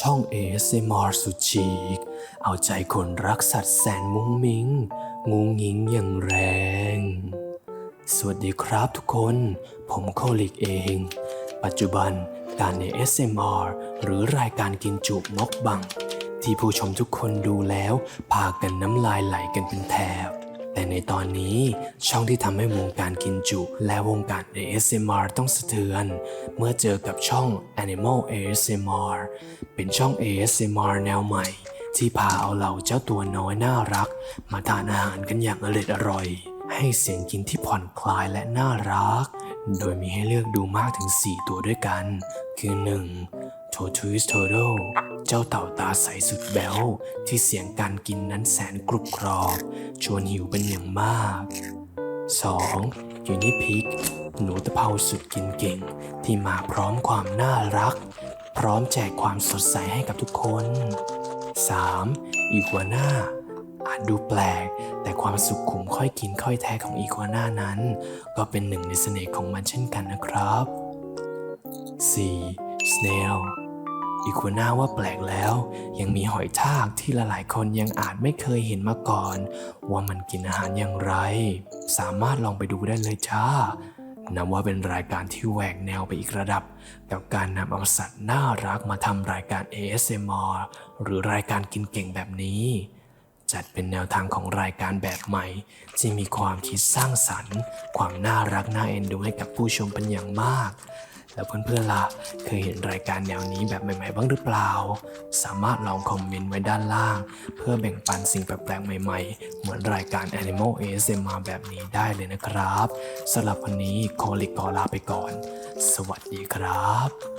ช่อง ASMR สุดฉีก เอาใจคนรักสัตว์แสนมุ้งมิง งูงิงอย่างแรง สวัสดีครับทุกคน ผมโคลิกเอง ปัจจุบันการ ASMR หรือรายการกินจุมกบัง ที่ผู้ชมทุกคนดูแล้ว พากันน้ำลายไหลกันเป็นแถบ แต่ในตอนนี้ช่องที่ทำให้วงการกินจุ และวงการ ASMR ต้องสะเทือน เมื่อเจอกับช่อง Animal ASMR เป็นช่อง ASMR แนวใหม่ ที่พาเอาเหล่าเจ้าตัวน้อยน่ารัก มาทานอาหารกันอย่างอร่อยอร่อย ให้เสียงกินที่ผ่อนคลายและน่ารัก โดยมีให้เลือกดูมากถึง 4 ตัวด้วยกัน คือ 1. Tortoise Turtle เจ้าเต่าตาใสสุดแบ๊วที่เสียงการกินนั้นแสนกรุบกรอบ ชวนหิวเป็นอย่างมาก 2. ยูนิพิก หนูตะเภาสุดกินเก่ง ที่มาพร้อมความน่ารัก พร้อมแจกความสดใสให้กับทุกคน 3. อีกัวน่าอาจดูแปลก แต่ความสุขขุมค่อยกินค่อยแท้ของอีกัวน่านั้น ก็เป็นหนึ่งในเสน่ห์ของมันเช่นกันนะครับ 4. Snail อีกัวน่าว่าแปลกแล้ว ยังมีหอยทากที่หลายๆคนยังอาจไม่เคยเห็นมาก่อน ว่ามันกินอาหารอย่างไร สามารถลองไปดูได้เลยจ้านับว่าเป็นรายการที่แหวกแนวไปอีกระดับ กับการนำเอาสัตว์น่ารักมาทำรายการ ASMR หรือรายการกินเก่งแบบนี้ จัดเป็นแนวทางของรายการแบบใหม่ ที่มีความคิดสร้างสรรค์ ความน่ารักน่าเอ็นดูให้กับผู้ชมเป็นอย่างมาก แล้วเพื่อนๆล่ะเคยเห็นรายการแนวนี้แบบใหม่ๆบ้างหรือเปล่า สามารถลองคอมเมนต์ไว้ด้านล่าง เพื่อแบ่งปันสิ่งแปลกๆใหม่ๆ เหมือนรายการ Animal ASMR แบบนี้ได้เลยนะครับสำหรับวันนี้โคลิกขอลาไปก่อน สวัสดีครับ